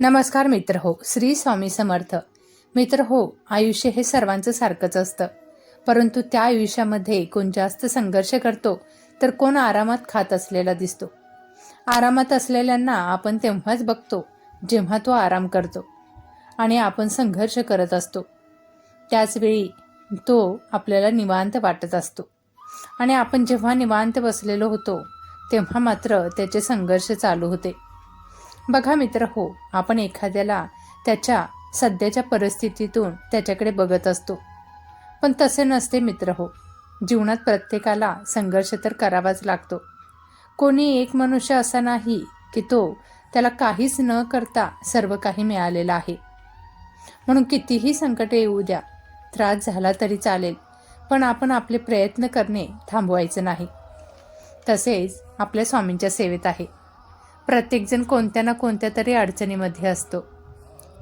नमस्कार मित्र हो श्री स्वामी समर्थ. मित्र हो आयुष्य हे सर्वांचं सारखंच असतं. परंतु त्या आयुष्यामध्ये कोण जास्त संघर्ष करतो तर कोण आरामात खात असलेला दिसतो. आरामात असलेल्यांना आपण तेव्हाच बघतो जेव्हा तो आराम करतो आणि आपण संघर्ष करत असतो. त्याचवेळी तो आपल्याला निवांत वाटत असतो. आणि आपण जेव्हा निवांत बसलेलो होतो तेव्हा मात्र त्याचे संघर्ष चालू होते. बघा मित्र हो आपण एखाद्याला त्याच्या सध्याच्या परिस्थितीतून त्याच्याकडे बघत असतो. पण तसे नसते मित्र हो. जीवनात प्रत्येकाला संघर्ष तर करावाच लागतो. कोणी एक मनुष्य असा नाही की तो त्याला काहीच न करता सर्व काही मिळालेलं आहे. म्हणून कितीही संकटे येऊ द्या त्रास झाला तरी चालेल पण आपण आपले प्रयत्न करणे थांबवायचं नाही. तसेच आपल्या स्वामींच्या सेवेत आहे. प्रत्येकजण कोणत्या ना कोणत्या तरी अडचणीमध्ये असतो.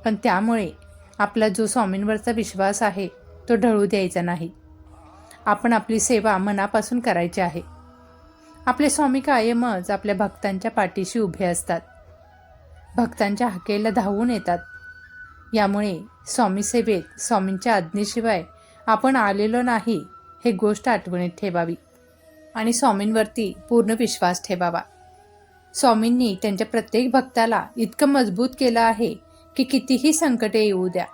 पण त्यामुळे आपला जो स्वामींवरचा विश्वास आहे तो ढळू द्यायचा नाही. आपण आपली सेवा मनापासून करायची आहे. आपले स्वामी कायमच आपल्या भक्तांच्या पाठीशी उभे असतात. भक्तांच्या हाकेला धावून येतात. यामुळे स्वामी सेवेत स्वामींच्या आज्ञेशिवाय आपण आलेलो नाही हे गोष्ट आठवणीत ठेवावी आणि स्वामींवरती पूर्ण विश्वास ठेवावा. स्वामींनी त्यांच्या प्रत्येक भक्ताला इतकं मजबूत केलं आहे की कितीही संकटे येऊ द्या.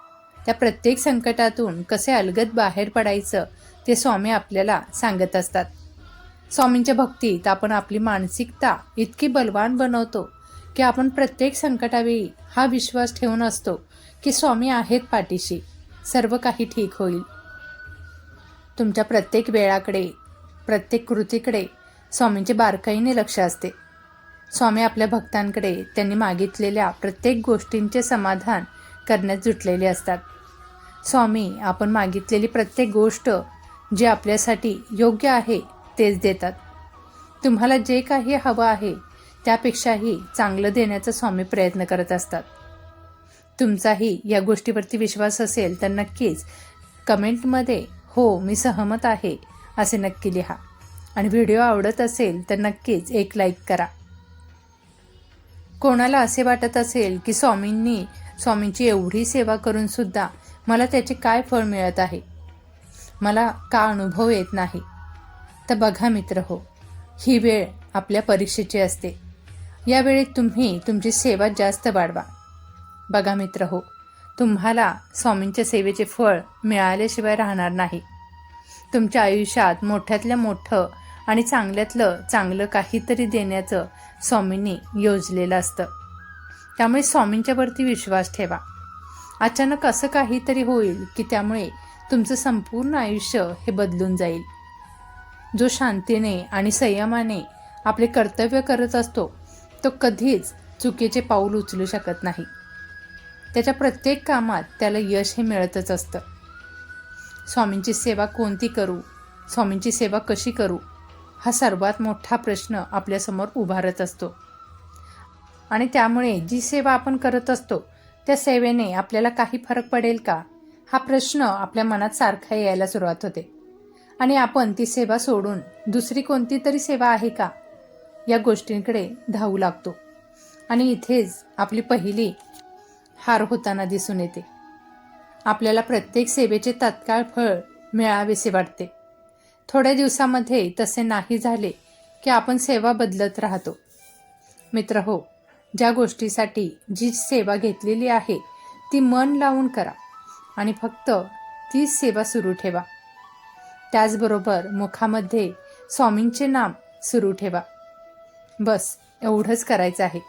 त्या प्रत्येक संकटातून कसे अलगद बाहेर पडायचं ते स्वामी आपल्याला सांगत असतात. स्वामींच्या भक्तीत आपण आपली मानसिकता इतकी बलवान बनवतो की आपण प्रत्येक संकटावेळी हा विश्वास ठेवून असतो की स्वामी आहेत पाठीशी सर्व काही ठीक होईल. तुमच्या प्रत्येक वेळाकडे प्रत्येक कृतीकडे स्वामींचे बारकाईने लक्ष असते. स्वामी आपल्या भक्तांकडे त्यांनी मागितलेल्या प्रत्येक गोष्टींचे समाधान करण्यात जुटलेले असतात. स्वामी आपण मागितलेली प्रत्येक गोष्ट जे आपल्यासाठी योग्य आहे तेच देतात. तुम्हाला जे काही हवं आहे त्यापेक्षाही चांगलं देण्याचा स्वामी प्रयत्न करत असतात. तुमचाही या गोष्टीवरती विश्वास असेल तर नक्कीच कमेंटमध्ये हो मी सहमत आहे असे नक्की लिहा. आणि व्हिडिओ आवडत असेल तर नक्कीच एक लाईक करा. कोणाला असे वाटत असेल की स्वामींनी स्वामींची एवढी सेवा करून सुद्धा मला त्याचे काय फळ मिळत आहे? मला का अनुभव येत नाही? तर बघा मित्र हो ही वेळ आपल्या परीक्षेची असते. या वेळेत तुम्ही तुमची सेवा जास्त वाढवा. बघा मित्र हो तुम्हाला स्वामींच्या सेवेचे फळ मिळाल्याशिवाय राहणार नाही. तुमच्या आयुष्यात मोठ्यातल्या मोठं आणि चांगल्यातलं चांगलं काहीतरी देण्याचं स्वामींनी योजलेलं असतं. त्यामुळे स्वामींच्यावरती विश्वास ठेवा. अचानक असं काहीतरी होईल की त्यामुळे तुमचं संपूर्ण आयुष्य हे बदलून जाईल. जो शांतीने आणि संयमाने आपले कर्तव्य करत असतो तो कधीच चुकीचे पाऊल उचलू शकत नाही. त्याच्या प्रत्येक कामात त्याला यश हे मिळतच असतं. स्वामींची सेवा कोणती करू? स्वामींची सेवा कशी करू? हा सर्वात मोठा प्रश्न आपल्यासमोर उभारत असतो. आणि त्यामुळे जी सेवा आपण करत असतो त्या सेवेने आपल्याला काही फरक पडेल का? हा प्रश्न आपल्या मनात सारखा यायला सुरुवात होते. आणि आपण ती सेवा सोडून दुसरी कोणती तरी सेवा आहे का? या गोष्टींकडे धावू लागतो. आणि इथेच आपली पहिली हार होताना दिसून येते. आपल्याला प्रत्येक सेवेचे तात्काळ फळ मिळावेसे वाटते. थोड्या दिवसामध्ये तसे नाही झाले की आपण सेवा बदलत राहतो. मित्र हो ज्या गोष्टीसाठी जी सेवा घेतलेली आहे ती मन लावून करा आणि फक्त तीच सेवा सुरू ठेवा. त्याचबरोबर मुखामध्ये स्वामींचे नाम सुरू ठेवा. बस एवढंच करायचं आहे.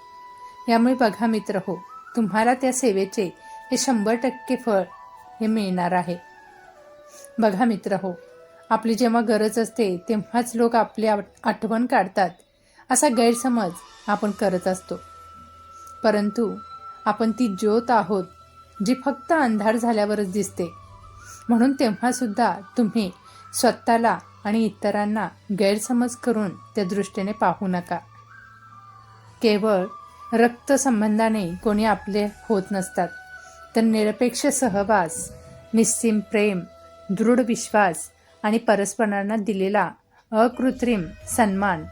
यामुळे बघा मित्र हो तुम्हाला त्या सेवेचे हे शंभर टक्के फळ हे मिळणार आहे. बघा मित्र हो आपली जेव्हा गरज असते तेव्हाच लोक आपली आठ- आठवण काढतात. असा गैरसमज आपण करत असतो. परंतु आपण ती ज्योत आहोत जी फक्त अंधार झाल्यावरच दिसते. म्हणून तेव्हासुद्धा तुम्ही स्वतःला आणि इतरांना गैरसमज करून त्या दृष्टीने पाहू नका. केवळ रक्तसंबंधाने कोणी आपले होत नसतात तर निरपेक्ष सहवास निस्सीम प्रेम दृढ विश्वास आणि परस्परांना दिलेला अकृत्रिम सन्मान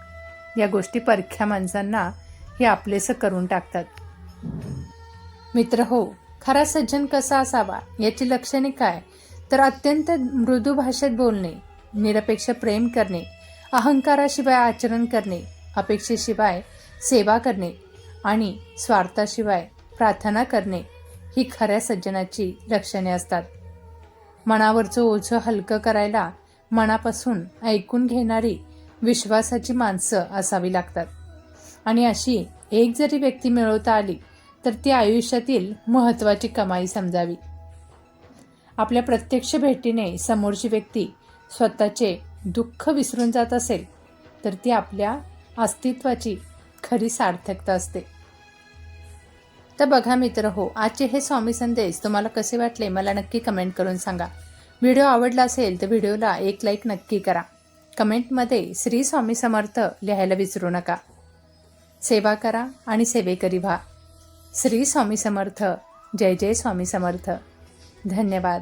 या गोष्टी परख्या माणसांना हे आपलेसं करून टाकतात. मित्र हो खरा सज्जन कसा असावा याची लक्षणे काय? तर अत्यंत मृदू भाषेत बोलणे निरपेक्ष प्रेम करणे अहंकाराशिवाय आचरण करणे अपेक्षेशिवाय सेवा करणे आणि स्वार्थाशिवाय प्रार्थना करणे ही खऱ्या सज्जनाची लक्षणे असतात. मनावरचं ओझं हलकं करायला मनापासून ऐकून घेणारी विश्वासाची माणसं असावी लागतात. आणि अशी एक जरी व्यक्ती मिळवता आली तर ती आयुष्यातील महत्त्वाची कमाई समजावी. आपल्या प्रत्यक्ष भेटीने समोरची व्यक्ती स्वतःचे दुःख विसरून जात असेल तर ती आपल्या अस्तित्वाची खरी सार्थकता असते. तर बघा मित्र हो आजचे हे स्वामी संदेश तुम्हाला कसे वाटले मला नक्की कमेंट करून सांगा. व्हिडिओ आवडला असेल तर व्हिडिओला एक लाईक नक्की करा. कमेंटमध्ये श्री स्वामी समर्थ लिहायला विसरू नका. सेवा करा आणि सेवेकरी व्हा. श्री स्वामी समर्थ. जय जय स्वामी समर्थ. धन्यवाद.